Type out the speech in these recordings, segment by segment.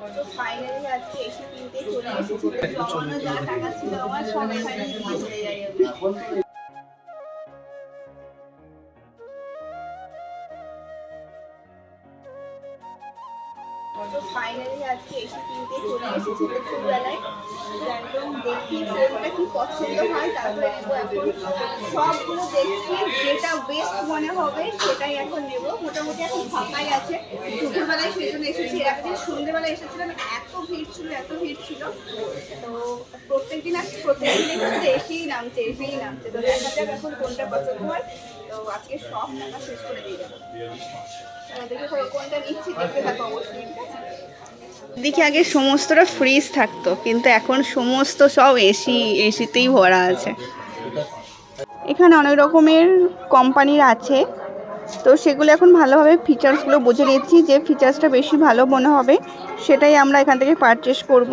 তো ফাইনালি আজকে এসে কিনতে চলে এসেছি। জমানো যা টাকা ছিল আমার সব এখানে দিয়ে চলে তো ফাইনালি আজকে এসে চলে এসেছি। দুপুরবেলায় তো একদম দেখি কোনটা কি পছন্দ হয়, তারপরে নেব এখন। সবগুলো দেখছি, যেটা বেস্ট মনে হবে সেটাই এখন নেব। মোটামুটি এখন ফাঁকাই আছে। দুপুরবেলায় সেই জন্য এসেছি। এর দিন সন্ধ্যেবেলায় এসেছিলাম, এত ভিড় ছিল, এত ভিড় ছিল। তো প্রত্যেকদিন আসছি প্রত্যেকদিন দেখছি এসেই নামছে এসেই নামছে। তো দেখা যাক এখন কোনটা পছন্দ হয়। তো আজকে সব টাকা শেষ করে দিয়ে যাব। দেখে কোনটা নিচ্ছি, দেখতে থাকো অবশ্যই, ঠিক আছে? দিকে আগে সমস্তটা ফ্রিজ থাকতো, কিন্তু এখন সমস্ত সব এসি এসিতেই ভরা আছে। এখানে অনেক রকমের কোম্পানির আছে, তো সেগুলো এখন ভালোভাবে ফিচার্সগুলো বুঝে নিচ্ছি যে ফিচার্সটা বেশি ভালো মনে হবে, সেটাই আমরা এখান থেকে পারচেস করব।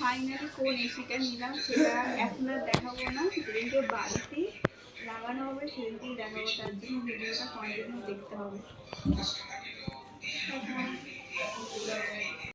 ফাইনালি কোন এসিটা নিলাম, সেটা এখন আর দেখাবো না। সেদিনকে বাড়িতে লাগানো হবে, সেদিনকেই দেখাবো, তার জন্য ভিডিওটা কন্টিনিউ দেখতে হবে।